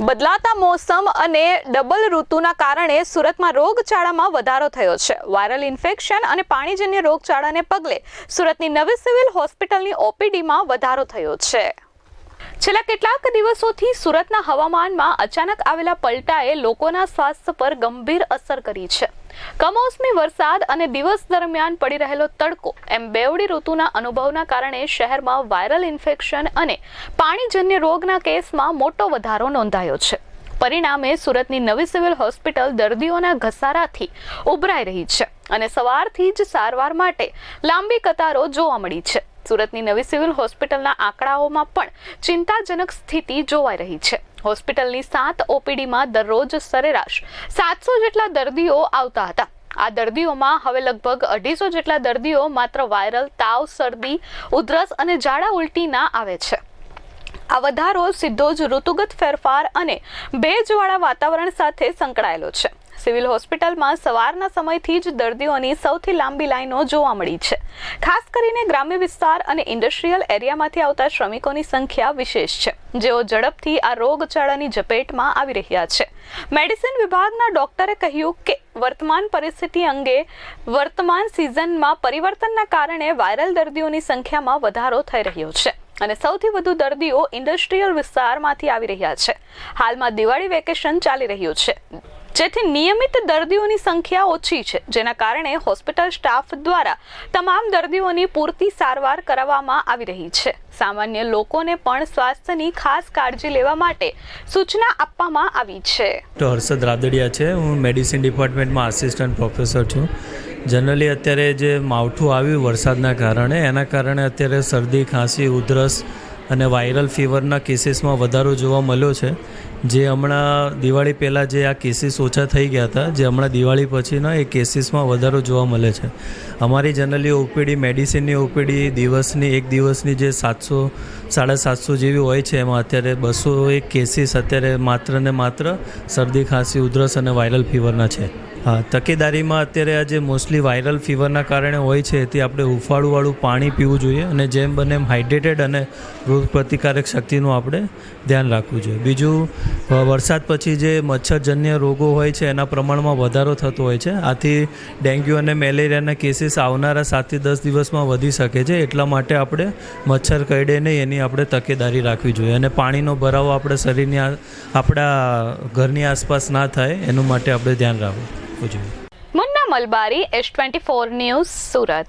બદલાતા મોસમ અને ડબલ ઋતુના કારણે સુરતમાં રોગચાળામાં વધારો થયો છે. વાયરલ ઇન્ફેક્શન અને પાણીજન્ય રોગચાળાને પગલે સુરતની નવી સિવિલ હોસ્પિટલની ઓપીડીમાં વધારો થયો છે. છેલ્લા કેટલાક દિવસોથી સુરતના હવામાનમાં અચાનક આવેલા પલટાએ લોકોના સ્વાસ્થ્ય પર ગંભીર અસર કરી છે. કમોસમી વરસાદ અને દિવસ દરમિયાન પડી રહેલો તડકો એમ બેવડી ઋતુના અનુભવના કારણે શહેરમાં વાયરલ ઇન્ફેક્શન અને પાણીજન્ય રોગના કેસમાં મોટો વધારો નોંધાયો છે. પરિણામે સુરતની નવી સિવિલ હોસ્પિટલ દર્દીઓના ઘસારાથી ઉભરાઈ રહી છે અને સવારથી જ સારવાર માટે લાંબી કતારો જોવા મળી છે. સુરતની નવી સિવિલ હોસ્પિટલના આંકડાઓમાં પણ ચિંતાજનક સ્થિતિ જોવાઈ રહી છે. હોસ્પિટલની સાત ઓપીડીમાં દરરોજ સરેરાશ સાતસો જેટલા દર્દીઓ આવતા હતા. આ દર્દીઓમાં હવે લગભગ અઢીસો જેટલા દર્દીઓ માત્ર વાયરલ તાવ, શરદી, ઉધરસ અને ઝાડા ઉલટીના આવે છે. આ વધારો સીધો જ ઋતુગત ફેરફાર અને ભેજવાળા વાતાવરણ સાથે સંકળાયેલો છે. સિવિલ હોસ્પિટલમાં સવારના સમયથી જ દર્દીઓની સૌથી લાંબી લાઈનો જોવા મળી છે. ખાસ કરીને ગ્રામ્ય વિસ્તાર અને ઇન્ડસ્ટ્રીયલ એરિયામાંથી આવતા શ્રમિકોની સંખ્યા વિશેષ છે. જેઓ ઝડપથી આ રોગચાળાની ઝપેટમાં આવી રહ્યા છે. મેડિસિન વિભાગના ડોક્ટરે કહ્યું કે, વર્તમાન પરિસ્થિતિ અંગે વર્તમાન સિઝનમાં પરિવર્તનના કારણે વાયરલ દર્દીઓની સંખ્યામાં વધારો થઈ રહ્યો છે અને સૌથી વધુ દર્દીઓ ઇન્ડસ્ટ્રીયલ વિસ્તારમાંથી આવી રહ્યા છે. હાલમાં દિવાળી વેકેશન ચાલી રહ્યું છે. જેથી નિયમિત દર્દીઓની સંખ્યા ઓછી છે. જેના કારણે હોસ્પિટલ સ્ટાફ દ્વારા તમામ દર્દીઓની પૂરતી સારવાર કરાવવામાં આવી રહી છે. સામાન્ય લોકોને પણ સ્વાસ્થ્યની ખાસ કાળજી લેવા માટે સૂચના આપવામાં આવી છે. હર્ષદ રાદડિયા છે. હું મેડિસિન ડિપાર્ટમેન્ટમાં આસિસ્ટન્ટ પ્રોફેસર છું. જનરલી અત્યારે જે માવઠું આવ્યું વરસાદના કારણે, એના કારણે અત્યારે શરદી, ખાંસી, ઉધરસ અને વાયરલ ફીવરના કેસીસમાં વધારો જોવા મળ્યો છે. જે હમણાં દિવાળી પહેલાં જે આ કેસીસ ઓછા થઈ ગયા હતા, જે હમણાં દિવાળી પછીના એ કેસીસમાં વધારો જોવા મળે છે. અમારી જનરલી ઓપીડી, મેડિસિનની ઓપીડી દિવસની, એક દિવસની જે સાતસો, સાડા સાતસો જેવી હોય છે, એમાં અત્યારે બસો એક કેસીસ અત્યારે માત્ર ને માત્ર શરદી, ખાંસી, ઉધરસ અને વાયરલ ફીવરના છે. હા, તકેદારીમાં અત્યારે આ જે મોસ્ટલી વાયરલ ફીવરના કારણે હોય છે તે આપણે હુંફાળુંવાળું પાણી પીવું જોઈએ અને જેમ બને એમ હાઇડ્રેટેડ અને રોગ પ્રતિકારક શક્તિનું આપણે ધ્યાન રાખવું જોઈએ. બીજું વરસાદ પછી જે મચ્છરજન્ય રોગો હોય છે, એના પ્રમાણમાં વધારો થતો હોય છે. આથી ડેન્ગ્યુ અને મેલેરિયાના કેસીસ આવનારા સાતથી દસ દિવસમાં વધી શકે છે. એટલા માટે આપણે મચ્છર કરડે નહીં, એની આપણે તકેદારી રાખવી જોઈએ. અને પાણીનો ભરાવો આપણે શરીરની આપણા ઘરની આસપાસ ના થાય, એનું માટે આપણે ધ્યાન રાખવું જોઈએ. Munna Malbari, S twenty four news Surat.